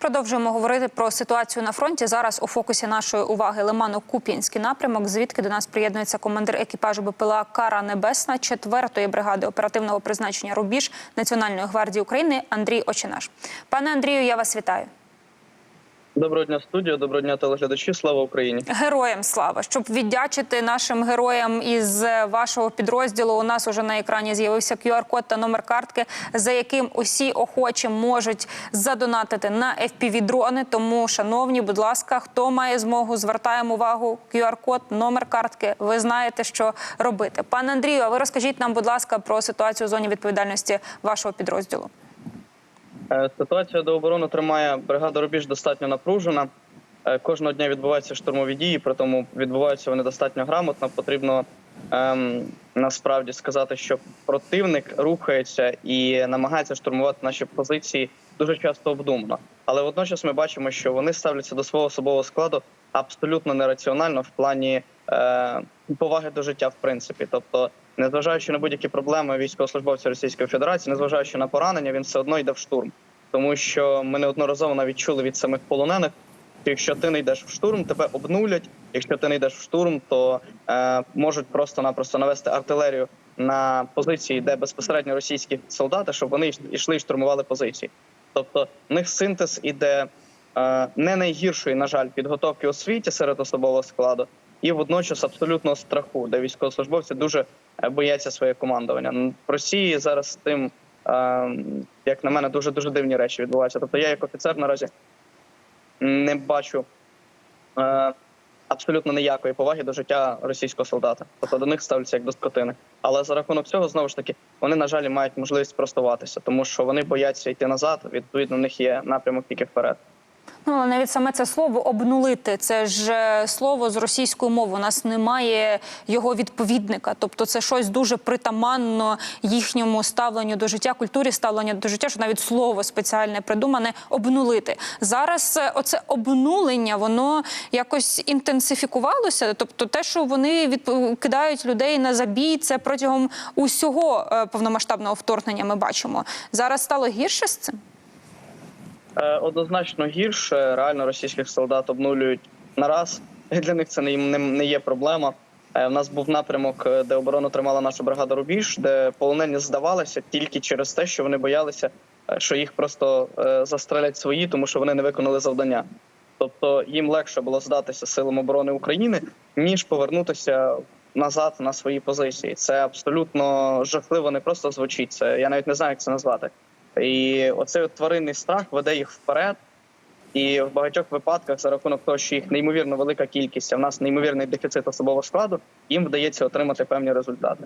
Продовжуємо говорити про ситуацію на фронті. Зараз у фокусі нашої уваги Лимано-Куп'янський напрямок, звідки до нас приєднується командир екіпажу БПЛА Кара Небесна 4-ї бригади оперативного призначення Рубіж Національної гвардії України Андрій Очинаш. Пане Андрію, я вас вітаю. Доброго дня, студія, доброго дня, телеглядачі. Слава Україні! Героям слава, щоб віддячити нашим героям із вашого підрозділу. У нас уже на екрані з'явився QR-код та номер картки, за яким усі охочі можуть задонатити на fpv дрони. Тому, шановні, будь ласка, хто має змогу, звертаємо увагу. QR-код, номер картки. Ви знаєте, що робити. Пане Андрію, а ви розкажіть нам, будь ласка, про ситуацію у зоні відповідальності вашого підрозділу. Е, Ситуація до оборони тримає бригада Рубіж достатньо напружена. Е, Кожного дня відбуваються штурмові дії, при тому відбуваються вони достатньо грамотно. Потрібно ем, насправді сказати, що противник рухається і намагається штурмувати наші позиції дуже часто обдумано. Але водночас ми бачимо, що вони ставляться до свого особового складу абсолютно нераціонально в плані е, поваги до життя, в принципі. Тобто, незважаючи на будь-які проблеми військовослужбовця Російської Федерації, незважаючи на поранення, він все одно йде в штурм, тому що ми неодноразово навіть чули від самих полонених. що Якщо ти не йдеш в штурм, тебе обнулять. Якщо ти не йдеш в штурм, то е, можуть просто-напросто навести артилерію на позиції, де безпосередньо російські солдати, щоб вони йшли і штурмували позиції. Тобто, в них синтез іде не найгіршої, на жаль, підготовки у світі серед особового складу, і водночас абсолютного страху, де військовослужбовці дуже е, бояться своє командування. В Росії зараз з тим, е, як на мене, дуже дуже дивні речі відбуваються. Тобто, я як офіцер наразі не бачу е, абсолютно ніякої поваги до життя російського солдата. Тобто до них ставляться як до скотини. Але за рахунок цього знову ж таки вони на жаль мають можливість простуватися, тому що вони бояться йти назад. Відповідно, в них є напрямок тільки вперед. Ну, але навіть саме це слово обнулити. Це ж е, слово з російської мови. У нас немає його відповідника. Тобто, це щось дуже притаманно їхньому ставленню до життя, культурі ставлення до життя, що навіть слово спеціальне придумане обнулити. Зараз е, оце обнулення, воно якось інтенсифікувалося. Тобто, те, що вони відп- кидають людей на забій, це протягом усього е, повномасштабного вторгнення. Ми бачимо зараз стало гірше з цим. Е, Однозначно гірше. Реально російських солдат обнулюють на раз. І Для них це не, не, є проблема. Е, У нас був напрямок, е, де оборону тримала наша бригада Рубіж, де полонені здавалися тільки через те, що вони боялися, е, що їх просто е, застрелять свої, тому що вони не виконали завдання. Тобто їм легше було здатися силам оборони України, ніж повернутися назад на свої позиції. Це абсолютно жахливо, не просто звучить. Це я навіть не знаю, як це назвати. І оцей тваринний страх веде їх вперед. І в багатьох випадках, за рахунок того, що їх неймовірно велика кількість, а в нас неймовірний дефіцит особового складу, їм вдається отримати певні результати.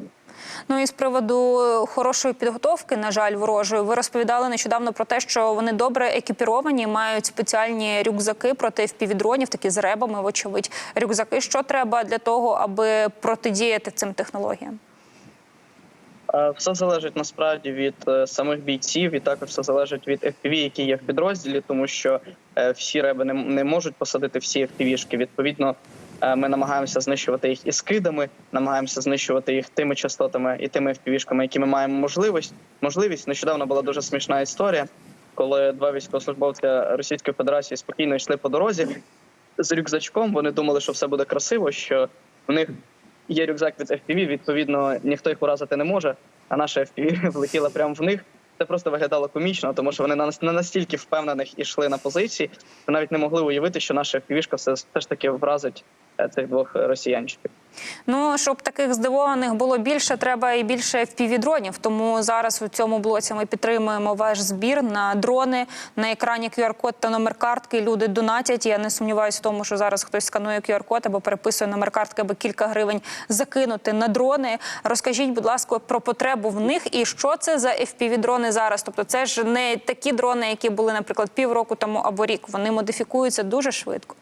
Ну і з приводу хорошої підготовки, на жаль, ворожої, ви розповідали нещодавно про те, що вони добре екіпіровані, мають спеціальні рюкзаки проти FPV-дронів, такі з ребами, вочевидь. Рюкзаки. Що треба для того, аби протидіяти цим технологіям? Е, Все залежить насправді від е, самих бійців, і також все залежить від FPV, які є в підрозділі, тому що е, всі реби не, можуть посадити всі FPV-шки. Відповідно, ми намагаємося знищувати їх і скидами, намагаємося знищувати їх тими частотами і тими FPV-шками, які ми маємо можливість. Можливість нещодавно була дуже смішна історія, коли два військовослужбовця Російської Федерації спокійно йшли по дорозі з рюкзачком. Вони думали, що все буде красиво, що в них є рюкзак від FPV, відповідно, ніхто їх уразити не може, а наша FPV влетіла прямо в них. Це просто виглядало комічно, тому що вони на нас- на настільки впевнених ішли на позиції, що навіть не могли уявити, що наша все, все ж таки вразить е, цих двох росіянчиків. Ну щоб таких здивованих було більше, треба і більше FPV-дронів. Тому зараз у цьому блоці ми підтримуємо ваш збір на дрони на екрані QR-код та номер картки. Люди донатять. Я не сумніваюся в тому, що зараз хтось сканує QR-код або переписує номер картки, аби кілька гривень закинути на дрони. Розкажіть, будь ласка, про потребу в них і що це за FPV-дрони зараз. Тобто, це ж не такі дрони, які були, наприклад, півроку тому або рік. Вони модифікуються дуже швидко.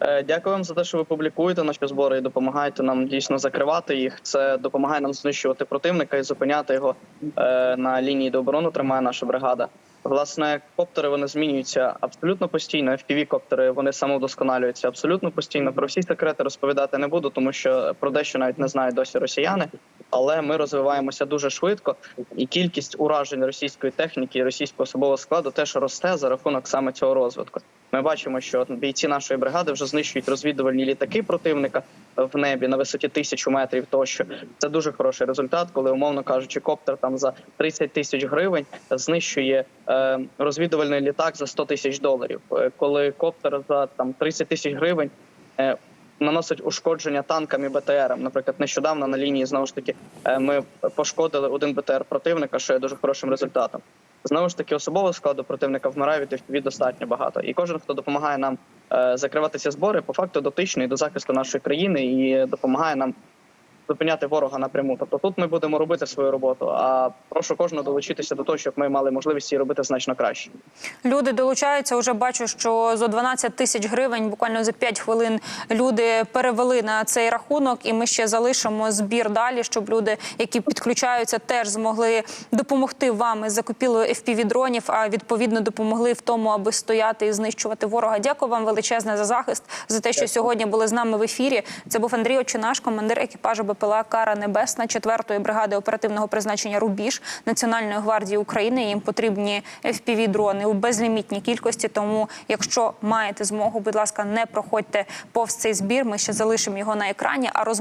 Е, Дякую вам за те, що ви публікуєте наші збори і допомагаєте нам дійсно закривати їх. Це допомагає нам знищувати противника і зупиняти його е, на лінії до оборони. Тримає наша бригада. Власне, коптери вони змінюються абсолютно постійно. fpv коптери вони самовдосконалюються абсолютно постійно. Про всі секрети розповідати не буду, тому що про дещо навіть не знають досі росіяни. але ми розвиваємося дуже швидко, і кількість уражень російської техніки і російського особового складу теж росте за рахунок саме цього розвитку. Ми бачимо, що бійці нашої бригади вже знищують розвідувальні літаки противника в небі на висоті тисячу метрів. Тощо це дуже хороший результат, коли умовно кажучи, коптер там за 30 тисяч гривень знищує е, розвідувальний літак за 100 тисяч доларів. Е, Коли коптер за там 30 тисяч гривень. Е, Наносить ушкодження танкам і БТРам. Наприклад, нещодавно на лінії знову ж таки ми пошкодили один БТР противника, що є дуже хорошим результатом. Знову ж таки, особового складу противника вмирає від FPV достатньо багато. І кожен, хто допомагає нам закриватися закривати ці збори, по факту дотичний до захисту нашої країни і допомагає нам зупиняти ворога напряму. Тобто тут ми будемо робити свою роботу. А прошу кожного долучитися до того, щоб ми мали можливість її робити значно краще. Люди долучаються. Уже бачу, що зо 12 тисяч гривень буквально за 5 хвилин люди перевели на цей рахунок, і ми ще залишимо збір далі, щоб люди, які підключаються, теж змогли допомогти вам із закупівлею fpv дронів, а відповідно допомогли в тому, аби стояти і знищувати ворога. Дякую вам величезне за захист, за те, що сьогодні були з нами в ефірі. Це був Андрій Очинаш, командир екіпажу БПЛА Кара Небесна 4-ї бригади оперативного призначення Рубіж Національної гвардії України. Їм потрібні fpv дрони у безлімітній кількості. Тому, якщо маєте змогу, будь ласка, не проходьте повз цей збір. Ми ще залишимо його на екрані. А розмову